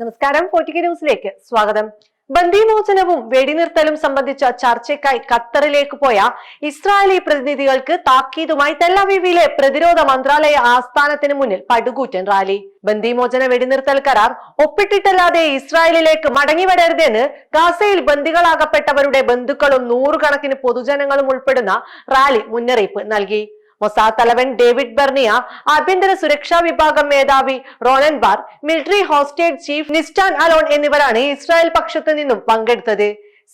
നമസ്കാരം പോറ്റിക്ക ന്യൂസിലേക്ക് സ്വാഗതം. ബന്ദിമോചനവും വെടിനിർത്തലും സംബന്ധിച്ച ചർച്ചയ്ക്കായി ഖത്തറിലേക്ക് പോയ ഇസ്രായേലി പ്രതിനിധികൾക്ക് താക്കീതുമായി തെല്ലവീവിലെ പ്രതിരോധ മന്ത്രാലയ ആസ്ഥാനത്തിന് മുന്നിൽ പടുകൂറ്റൻ റാലി. ബന്ദിമോചന വെടിനിർത്തൽ കരാർ ഒപ്പിട്ടിട്ടല്ലാതെ ഇസ്രായേലിലേക്ക് മടങ്ങി വരരുതെന്ന് ഗാസയിൽ ബന്ദികളാകപ്പെട്ടവരുടെ ബന്ധുക്കളും നൂറുകണക്കിന് പൊതുജനങ്ങളും ഉൾപ്പെടുന്ന റാലി മുന്നറിയിപ്പ് നൽകി. മൊസാദ് തലവൻ ഡേവിഡ് ബെർണിയ ആഭ്യന്തര സുരക്ഷാ വിഭാഗം മേധാവി Ronen Bar military hostage chief Nitzan Alon എന്നിവരാണ് ഇസ്രായേൽ പക്ഷത്തു നിന്നും പങ്കെടുത്തത്.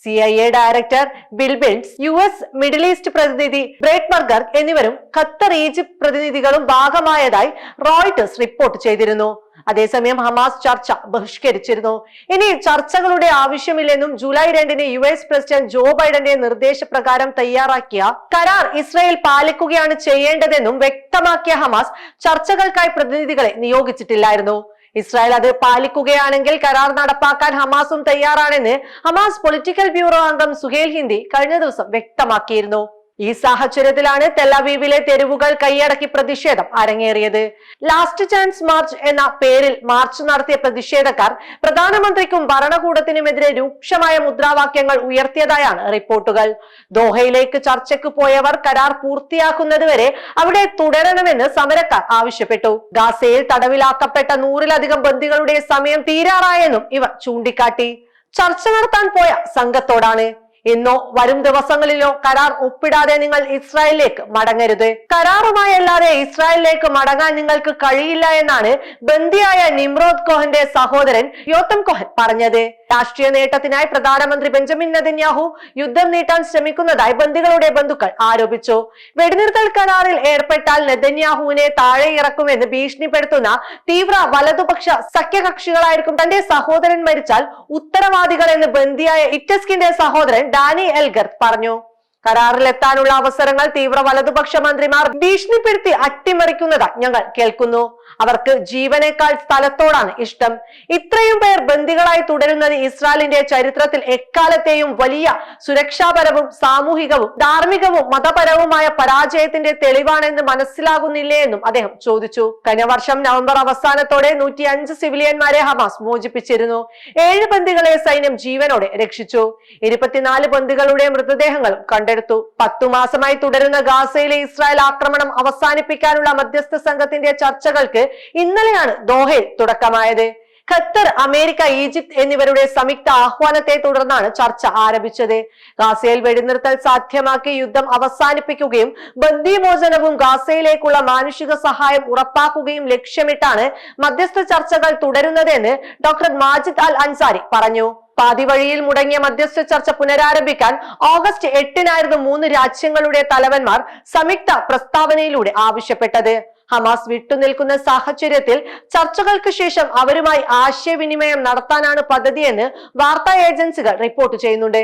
C I A director Bill Burns U S Middle East പ്രതിനിധി ബ്രേറ്റ് ബർഗർ എന്നിവരും ഖത്തർ ഈജിപ്ത് പ്രതിനിധികളും ഭാഗമായതായി റോയിട്ടേഴ്സ് റിപ്പോർട്ട് ചെയ്തിരുന്നു. അതേസമയം ഹമാസ് ചർച്ച ബഹിഷ്കരിച്ചിരുന്നു. ഇനി ചർച്ചകളുടെ ആവശ്യമില്ലെന്നും ജൂലൈ രണ്ടിന് യു എസ് പ്രസിഡന്റ് ജോ ബൈഡന്റെ നിർദ്ദേശപ്രകാരം തയ്യാറാക്കിയ കരാർ ഇസ്രയേൽ പാലിക്കുകയാണ് ചെയ്യേണ്ടതെന്നും വ്യക്തമാക്കിയ ഹമാസ് ചർച്ചകൾക്കായി പ്രതിനിധികളെ നിയോഗിച്ചിട്ടില്ലായിരുന്നു. ഇസ്രായേൽ അത് പാലിക്കുകയാണെങ്കിൽ കരാർ നടപ്പാക്കാൻ ഹമാസും തയ്യാറാണെന്ന് ഹമാസ് പൊളിറ്റിക്കൽ ബ്യൂറോ അംഗം സുഹേൽ ഹിന്ദി കഴിഞ്ഞ ദിവസം വ്യക്തമാക്കിയിരുന്നു. ഈ സാഹചര്യത്തിലാണ് തെലവീവിലെ തെരുവുകൾ കൈയടക്കി പ്രതിഷേധം അരങ്ങേറിയത്. ലാസ്റ്റ് ചാൻസ് മാർച്ച് എന്ന പേരിൽ മാർച്ച് നടത്തിയ പ്രതിഷേധക്കാർ പ്രധാനമന്ത്രിക്കും ഭരണകൂടത്തിനുമെതിരെ രൂക്ഷമായ മുദ്രാവാക്യങ്ങൾ ഉയർത്തിയതായാണ് റിപ്പോർട്ടുകൾ. ദോഹയിലേക്ക് ചർച്ചയ്ക്ക് പോയവർ കരാർ പൂർത്തിയാക്കുന്നതുവരെ അവിടെ തുടരണമെന്ന് സമരക്കാർ ആവശ്യപ്പെട്ടു. ഗാസയിൽ തടവിലാക്കപ്പെട്ട നൂറിലധികം ബന്ദികളുടെ സമയം തീരാറായെന്നും ഇവർ ചൂണ്ടിക്കാട്ടി. ചർച്ച നടത്താൻ പോയ സംഘത്തോടാണ്. ഇന്നോ വരും ദിവസങ്ങളിലോ കരാർ ഒപ്പിടാതെ നിങ്ങൾ ഇസ്രായേലിലേക്ക് മടങ്ങരുത്. കരാറുമായി അല്ലാതെ ഇസ്രായേലിലേക്ക് മടങ്ങാൻ നിങ്ങൾക്ക് കഴിയില്ല എന്നാണ് ബന്ദിയായ നിമ്രോദ് കോഹന്റെ സഹോദരൻ യോത്തം കോഹൻ പറഞ്ഞത്. രാഷ്ട്രീയ നേട്ടത്തിനായി പ്രധാനമന്ത്രി ബെഞ്ചമിൻ നെതന്യാഹു യുദ്ധം നീട്ടാൻ ശ്രമിക്കുന്നതായി ബന്ദികളുടെ ബന്ധുക്കൾ ആരോപിച്ചു. വെടിനിർത്തൽ കരാറിൽ ഏർപ്പെട്ടാൽ നെതന്യാഹുവിനെ താഴെ ഇറക്കുമെന്ന് ഭീഷണിപ്പെടുത്തുന്ന തീവ്ര വലതുപക്ഷ സഖ്യകക്ഷികളായിരിക്കും. തന്റെ സഹോദരൻ മരിച്ചാൽ ഉത്തരവാദികൾ എന്ന് ബന്ദിയായ ഇറ്റസ്കിന്റെ സഹോദരൻ ഡാനി എൽഗർത്ത് പറഞ്ഞു. കരാറിലെത്താനുള്ള അവസരങ്ങൾ തീവ്ര വലതുപക്ഷ മന്ത്രിമാർ ഭീഷണിപ്പെടുത്തി അട്ടിമറിക്കുന്നത് ഞങ്ങൾ കേൾക്കുന്നു. അവർക്ക് ജീവനേക്കാൾ സ്ഥലത്തോടാണ് ഇഷ്ടം. ഇത്രയും പേർ ബന്ദികളായി തുടരുന്നത് ഇസ്രായേലിന്റെ ചരിത്രത്തിൽ എക്കാലത്തെയും വലിയ സുരക്ഷാപരവും സാമൂഹികവും ധാർമ്മികവും മതപരവുമായ പരാജയത്തിന്റെ തെളിവാണെന്ന് മനസ്സിലാകുന്നില്ലേ എന്നും അദ്ദേഹം ചോദിച്ചു. കഴിഞ്ഞ വർഷം നവംബർ അവസാനത്തോടെ നൂറ്റി അഞ്ച് സിവിലിയന്മാരെ ഹമാസ് മോചിപ്പിച്ചിരുന്നു. ഏഴ് ബന്ദികളെ സൈന്യം ജീവനോടെ രക്ഷിച്ചു. ഇരുപത്തിനാല് ബന്ദികളുടെ മൃതദേഹങ്ങളും കണ്ടെടുത്തു. പത്തു മാസമായി തുടരുന്ന ഗാസയിലെ ഇസ്രായേൽ ആക്രമണം അവസാനിപ്പിക്കാനുള്ള മധ്യസ്ഥ സംഘത്തിന്റെ ചർച്ചകൾക്ക് ഇന്നലെയാണ് ദോഹയിൽ തുടക്കമായത്. ഖത്തർ അമേരിക്ക ഈജിപ്ത് എന്നിവരുടെ സംയുക്ത ആഹ്വാനത്തെ തുടർന്നാണ് ചർച്ച ആരംഭിച്ചത്. ഗാസയിൽ വെടിനിർത്തൽ സാധ്യമാക്കി യുദ്ധം അവസാനിപ്പിക്കുകയും ബന്ദിമോചനവും ഗാസയിലേക്കുള്ള മാനുഷിക സഹായം ഉറപ്പാക്കുകയും ലക്ഷ്യമിട്ടാണ് മധ്യസ്ഥ ചർച്ചകൾ തുടരുന്നതെന്ന് ഡോക്ടർ മാജിദ് അൽ അൻസാരി പറഞ്ഞു. പാതി വഴിയിൽ മുടങ്ങിയ മധ്യസ്ഥ ചർച്ച പുനരാരംഭിക്കാൻ ഓഗസ്റ്റ് എട്ടിനായിരുന്നു മൂന്ന് രാജ്യങ്ങളുടെ തലവന്മാർ സംയുക്ത പ്രസ്താവനയിലൂടെ ആവശ്യപ്പെട്ടത്. ഹമാസ് വിട്ടുനിൽക്കുന്ന സാഹചര്യത്തിൽ ചർച്ചകൾക്ക് ശേഷം അവരുമായി ആശയവിനിമയം നടത്താനാണ് പദ്ധതിയെന്ന് വാർത്താ ഏജൻസികൾ റിപ്പോർട്ട് ചെയ്യുന്നുണ്ട്.